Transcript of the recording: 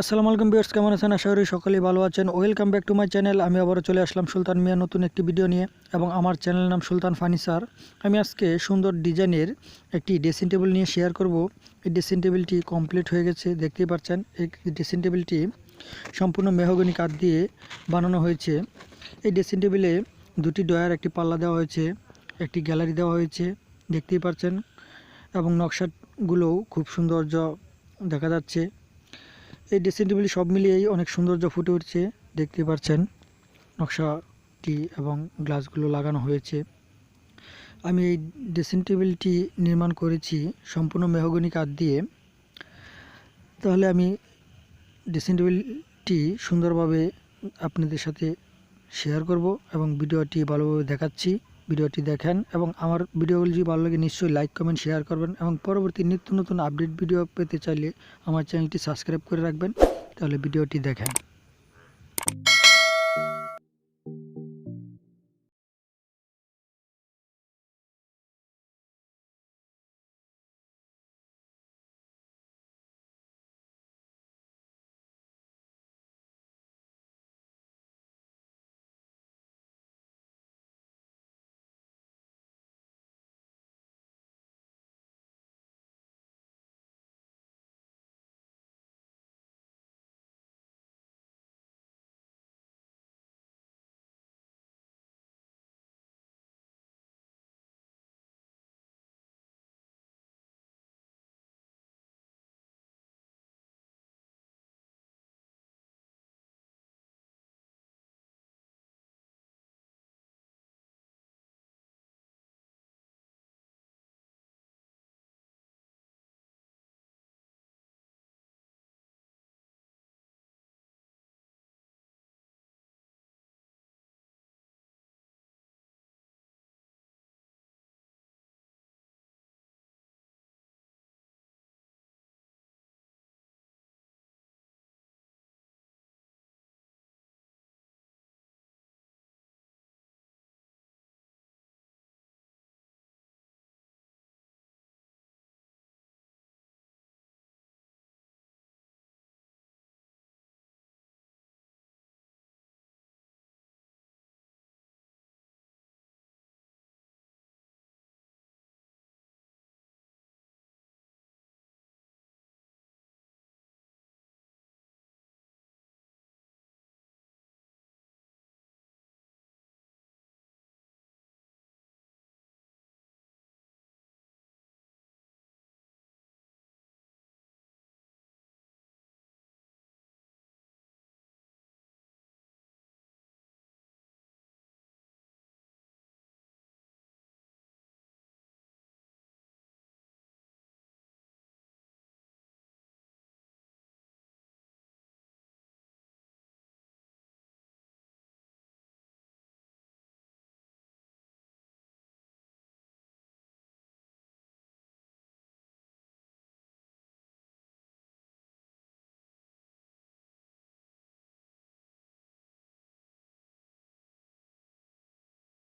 আসসালামু আলাইকুম বিয়ার্স কেমন আছেন? আশা করি সকলেই ভালো আছেন। Welcome back to my channel আমি আবারও চলে আসলাম সুলতান মিয়া নতুন একটি ভিডিও নিয়ে এবং আমার চ্যানেলের নাম সুলতান ফার্নিচার আমি আজকে সুন্দর ডিজাইনের একটি ড্রেসিং টেবিল নিয়ে শেয়ার করব। এই ড্রেসিং টেবিলটি কমপ্লিট হয়ে গেছে, দেখতেই পাচ্ছেন। এই ড্রেসিং টেবিলটি সম্পূর্ণ মেহগনি কাঠ দিয়ে বানানো হয়েছে। এই ড্রেসিং টেবিলে দুটি ডয়ার একটি পাল্লা দেওয়া হয়েছে, একটি গ্যালারি দেওয়া হয়েছে, দেখতেই পাচ্ছেন। এবং নকশাগুলোও খুব সৌন্দর্য দেখা যাচ্ছে। এই ড্রেসিং টেবিল সব মিলিয়েই অনেক সৌন্দর্য ফুটে উঠছে, দেখতে পাচ্ছেন নকশাটি এবং গ্লাসগুলো লাগানো হয়েছে। আমি এই ড্রেসিং টেবিলটি নির্মাণ করেছি সম্পূর্ণ মেহগনি কাঠ দিয়ে। তাহলে আমি ড্রেসিং টেবিলটি সুন্দরভাবে আপনাদের সাথে শেয়ার করব এবং ভিডিওটি ভালোভাবে দেখাচ্ছি। ভিডিওটি দেখেন এবং আমার ভিডিওগুলি যদি ভালো লাগে নিশ্চয়ই লাইক কমেন্ট শেয়ার করবেন এবং পরবর্তী নিত্য নতুন আপডেট ভিডিও পেতে চাইলে আমার চ্যানেলটি সাবস্ক্রাইব করে রাখবেন। তাহলে ভিডিওটি দেখেন।